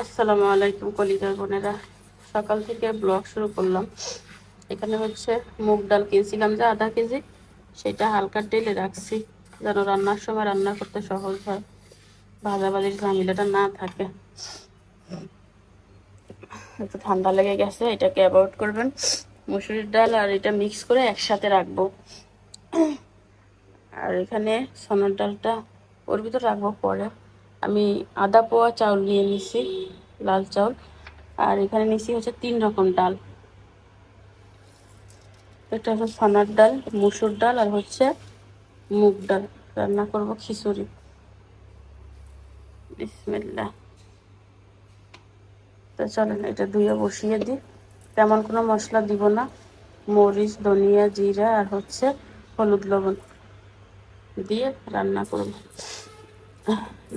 আসসালামু আলাইকুম কলিজার বোনেরা। সকাল থেকে ব্লগ শুরু করলাম। এখানে হচ্ছে মুগ ডাল কিনছিলাম যে আধা কেজি। সেটা হালকা টেলে রাখছি, যেন রান্নার সময় রান্না করতে সহজ হয়। ভাজাভাজির ঝামেলাটা না থাকে। একটু ঠান্ডা লেগে গেছে, এটাকে অ্যাভয়েড করবেন। মুসুরির ডাল আর এটা মিক্স করে একসাথে রাখব। আর এখানে সোনার ডালটা ওর ভিতর রাখব পরে। আমি আদা, পোয়া, চাউল নিয়ে নিছি, লাল চাউল। আর এখানে নিছি হচ্ছে তিন রকম ডাল। এটা হচ্ছে সোনার ডাল, মুসুর ডাল আর হচ্ছে মুগ ডাল। রান্না করব খিচুড়ি। বিসমিল্লা তো চলেন, এটা ধুয়ে বসিয়ে দিই। তেমন কোনো মশলা দিব না। মরিচ, ধনিয়া, জিরা আর হচ্ছে হলুদ লবণ দিয়ে রান্না করব।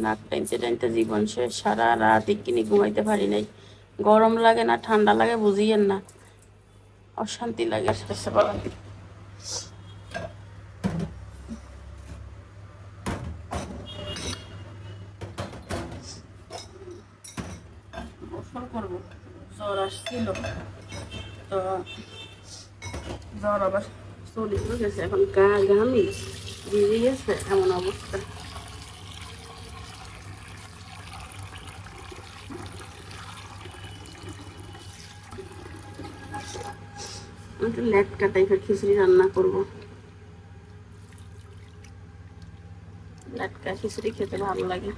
নাক টাইনতে টাইনতে জীবন শেষ, সারা রাত কিনি ঘুমাইতে পারি নাই। গরম লাগে না, ঠান্ডা লাগে, বুঝিয়েন না। অশান্তি লাগে। শেষে বলেন জ্বর আসছিল। তো জ্বর আবার চলে গেছে, এখন গা ঘামি, ভিজে গেছে, এমন অবস্থা। একটু লেটকা টাইপের খিচুড়ি রান্না করব। লেটকা খিচুড়ি খেতে ভালো লাগে।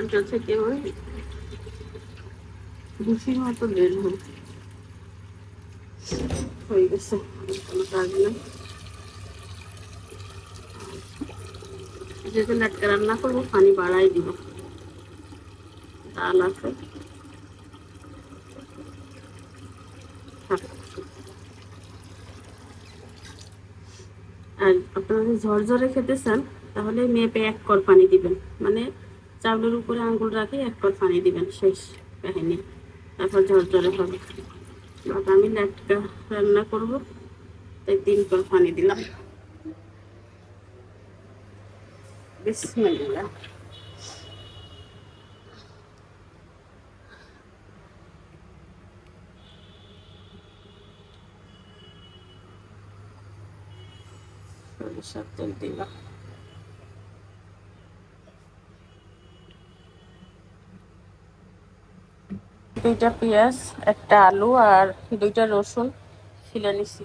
চারটা থেকে ওই মতো বের হয়ে গেছে। কোনো কাজ নেই। রান্না করব, পানি বাড়াই দিব। ডাল আছে। আর আপনারা ঝরঝরে খেতে চান, তাহলে মেপে এক কর পানি দিবেন। মানে চাউলের উপরে আঙ্গুল রাখে, এক কর পানি দিবেন, শেষ কাহিনি। তারপর ঝরঝরে হবে। আমি লাটকা রান্না করব, তাই তিন কর পানি দিলাম। বিসমিল্লাহ। সরিষার তেল দিলাম। দুইটা পেঁয়াজ, একটা আলু আর দুইটা রসুন ছিলে নিছি।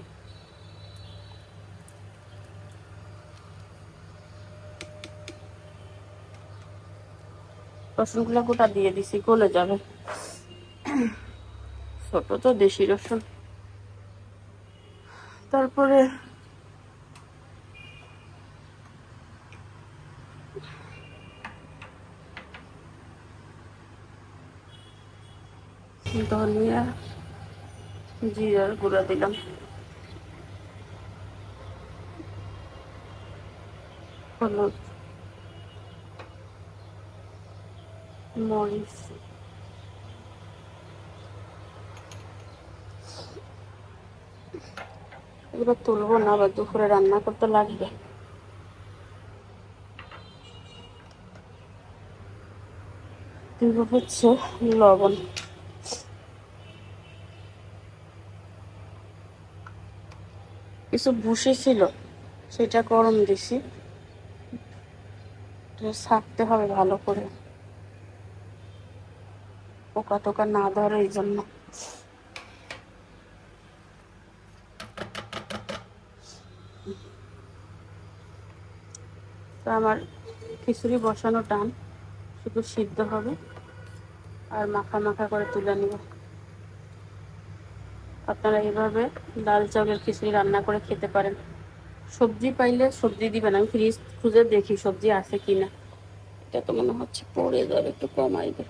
রসুন রসুনগুলো গোটা দিয়ে দিছি, গলে যাবে। ছোট তো দেশি রসুন। তারপরে ধনিয়া জিরার গুঁড়া দিলাম। হলুদ, মরিচ, এগুলো তুলবো না, আবার দুপুরে রান্না করতে লাগবে। দিব হচ্ছে লবণ। কিছু ভুসি ছিল সেটা গরম দিছি ছাকতে হবে ভালো করে। পোকা টোকা না ধরে এই জন্য। তো আমার খিচুড়ি বসানো টান, শুধু সিদ্ধ হবে। আর মাখা মাখা করে তুলে নিব। আপনারা এইভাবে লাল চাউলের খিচুড়ি রান্না করে খেতে পারেন। সবজি পাইলে সবজি দিবেন, আমি ফ্রিজ খুঁজে দেখি সবজি আছে কি না এটা তো মনে হচ্ছে পড়ে যাবে, একটু কমাইবে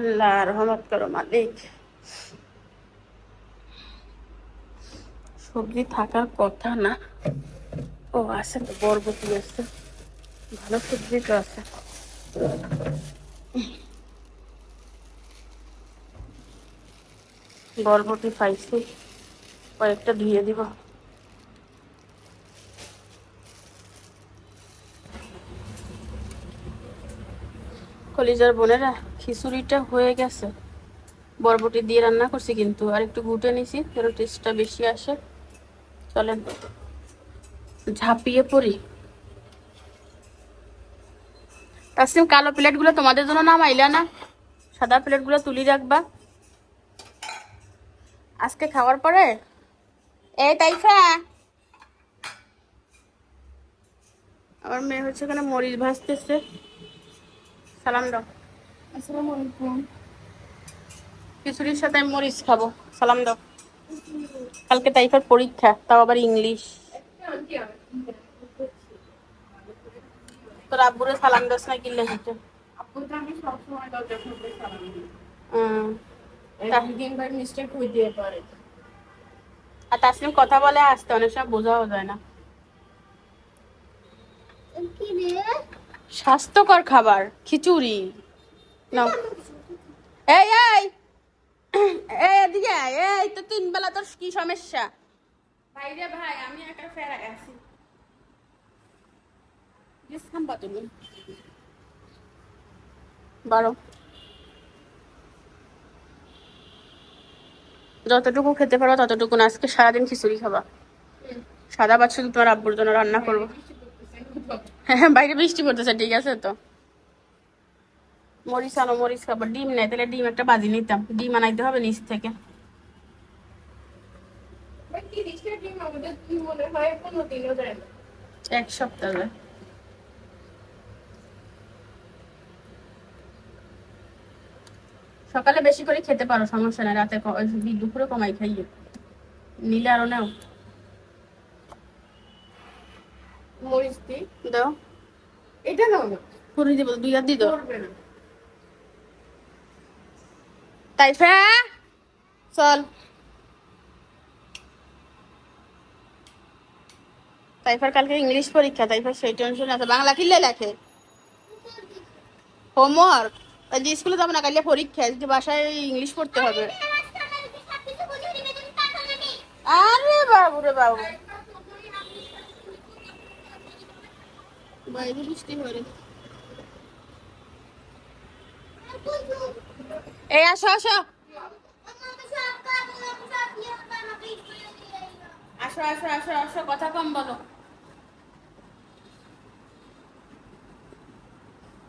আল্লাহ রহমত করো মালিক। সবজি থাকার কথা না। ও, আছে তো আছে। ভালো সবজি তো আছে। বরবটি পাইছি। কয়েকটা ধুয়ে দিব। কলিজার বোনেরা খিচুড়িটা হয়ে গেছে। বরবটি দিয়ে রান্না করছি কিন্তু, আর একটু গুটে নিছি টেস্টটা বেশি আসে। চলেন, ঝাঁপিয়ে পড়ি। তাসিম কালো প্লেটগুলো তোমাদের জন্য নাম নামাইলা না। সাদা প্লেটগুলো তুলি রাখবা। আজকে খাওয়ার পরে? এই তাইফা। আমার মেয়ে হচ্ছে এখানে মরিচ ভাজতেছে। সালাম দাও। আসসালামু আলাইকুম। খিচুড়ির সাথে আমি মরিচ খাব। সালাম দাও। কালকে তাইফার পরীক্ষা তাও আবার ইংলিশ। তোর আব্বুরে সালাম দাস না কিনলে হেঁটে আমি সবসময় দরজা খুলতে সালাম দিই। একদিন ভাই মিস্টেক হইতে পারে আর তাসলিম কথা বলে আসতে অনেক সময় বোঝাও যায় না। স্বাস্থ্যকর খাবার খিচুড়ি। নাও। এই এই! এই এদিকে এই তো তিন বেলা তোর কি সমস্যা? ভাইরে ভাই আমি একা ফেরা আছি। প্লিজ খাম্বা তুমি বারো। যতটুকু খেতে পারো ততটুকু না আজকে সারাদিন খিচুড়ি খাবা। সাদা শুধু তোমার আব্বুর জন্য রান্না করব। হ্যাঁ বাইরে বৃষ্টি পড়তেছে ঠিক আছে তো। মরিচ আনো মরিচ খাব। ডিম নেই তাহলে ডিম একটা বাজি নিতাম। ডিম আনাইতে হবে নিচ থেকে। ভাই তিরিশটা ডিম আমাদের কি মনে হয় কোনো দিনও দেয় না এক সপ্তাহ যায়। সকালে বেশি করে খেতে পারো সমস্যা নাই রাতে দুপুরে কমাই খাইয়ে। নিলে আরও নাও। মরিচ দি দাও। এটা দাও না। পুরি দিব দুই হাত দি দাও তাইফা চল। তাইফার কালকে ইংলিশ পরীক্ষা তাইফার সেই টেনশন আছে। বাংলা কিনলে লেখে। হোমওয়ার্ক যে স্কুলে যাব না পরীক্ষা বাসায় ইংলিশ পড়তে হবে। আরে বাবু রে বাবু। বাইরে। এই, আসো আসো। আসো আসো আসো আসো, কথা কম বলো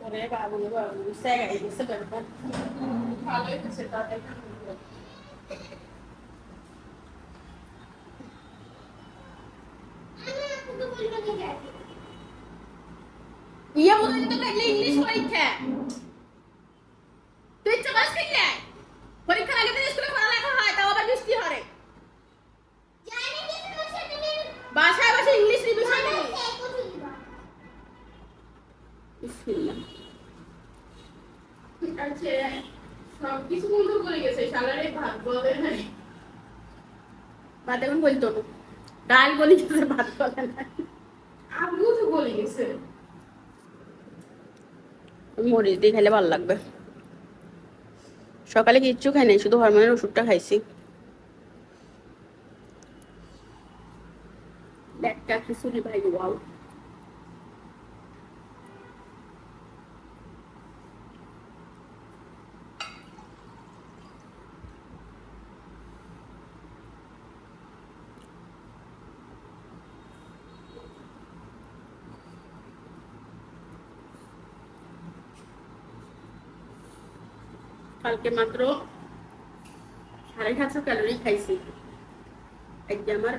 ওরে বাবু রে বাবু সেগাই দিছে ব্যাপার ভালোই হচ্ছে তাদের ইয়া বলে তো কাইলে ইংলিশ পরীক্ষা তুই ইচ্ছা বাস কিনলে পরীক্ষার আগে দিন স্কুলে পড়ালেখা হয় তাও আবার বৃষ্টি হরে বাসায় বসে ইংলিশ রিভিশন নেই বিসমিল্লাহ আচ্ছা সব কিছু বন্ধু করে গেছে সালারে ভাত বলে নাই বলতো ডাল বলি গেছে ভাত বলে না আবু তো বলি গেছে। মরিচ দিয়ে খেলে ভালো লাগবে। সকালে কিচ্ছু খাই নাই শুধু হরমোনের ওষুধটা খাইছি। একটা খিচুড়ি ভাই ওয়াও। কালকে মাত্র সাড়ে সাতশো ক্যালোরি খাইছি। আজকে আমার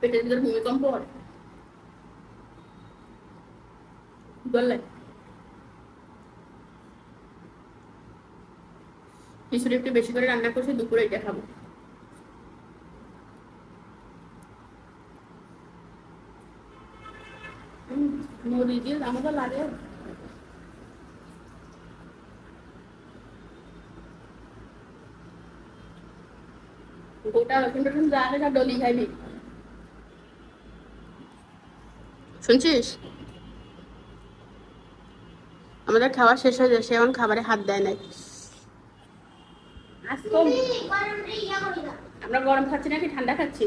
পেটের ভিতর ভূমিকম্প হয়। বললে খিচুড়ি একটু বেশি করে রান্না করছি, দুপুরে এটা খাব। শুনছিস? আমাদের খাওয়া শেষ হয়ে যাচ্ছে এখন খাবারে হাত দেয় নাই। আমরা গরম খাচ্ছি নাকি? ঠান্ডা খাচ্ছি?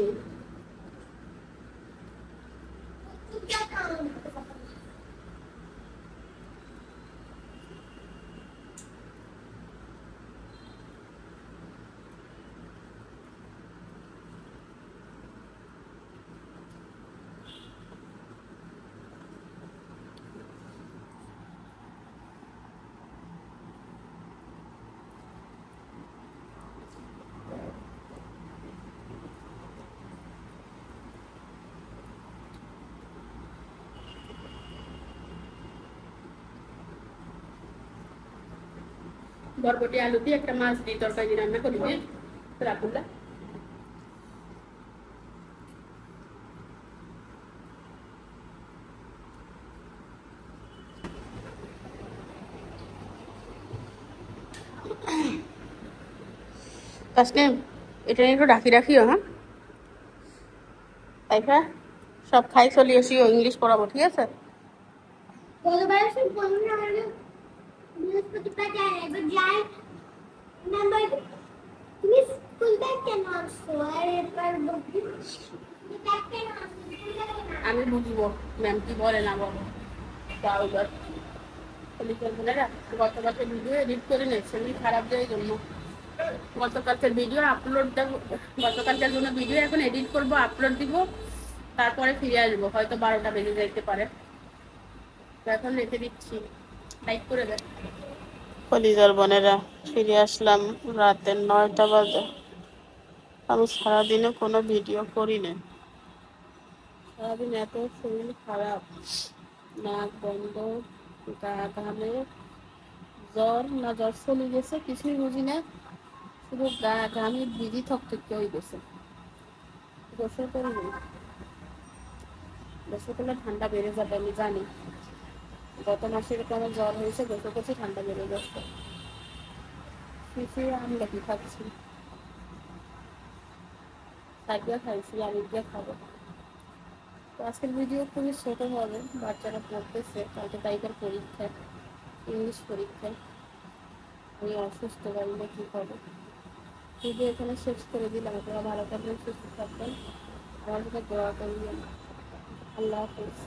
বরবটি আলু দিয়ে একটা মাছ দিয়ে তরকারি রান্না করি রাখুল্লা তাসনিম এটা নিয়ে একটু ডাকি রাখিও হ্যাঁ তাইফা সব খাই চলি আসিও ইংলিশ পড়াবো ঠিক আছে গতবার সে বলুন আমাদের আমি বুঝব ম্যাম কি বলে না বলো। তাও এবার। গতকালকে ভিডিও এডিট করে নে শরীর খারাপ যায় জন্য। গতকালকের ভিডিও আপলোড দেবো, গতকালকের জন্য ভিডিও এখন এডিট করব আপলোড দিব, তারপরে ফিরে আসব। হয়তো বারোটা বেজে যাইতে পারে। এখন রেখে দিচ্ছি। কলিজার বোনেরা ফিরে আসলাম রাতের নয়টা বাজে। আমি সারাদিনে কোনো ভিডিও করি না। সারাদিন এত শরীর খারাপ। নাক বন্ধ গা ঘামে। জ্বর না জ্বর চলে গেছে কিছুই বুঝি না। শুধু গা ঘামে বিধি থকথকে হয়ে গেছে। গোসল করিনি গোসল করলে ঠান্ডা বেড়ে যাবে আমি জানি। গত মাসে এরকম জ্বর হয়েছে গোসল করছি ঠান্ডা বেড়ে যাচ্ছে কিছুই আমি কি খাচ্ছি সাইকেল খাইছি আমি দিয়ে খাব। তো আজকের ভিডিও খুবই ছোট হবে, বাচ্চারা পড়তেছে, কালকে তাইকার পরীক্ষা ইংলিশ পরীক্ষা। আমি অসুস্থ, বাড়িতে কী হবে ভিডিও এখানে শেষ করে দিলাম, আপনারা ভালো থাকবেন, সুস্থ থাকবেন। আমার সাথে দোয়া করবেন। আল্লাহ হাফিজ।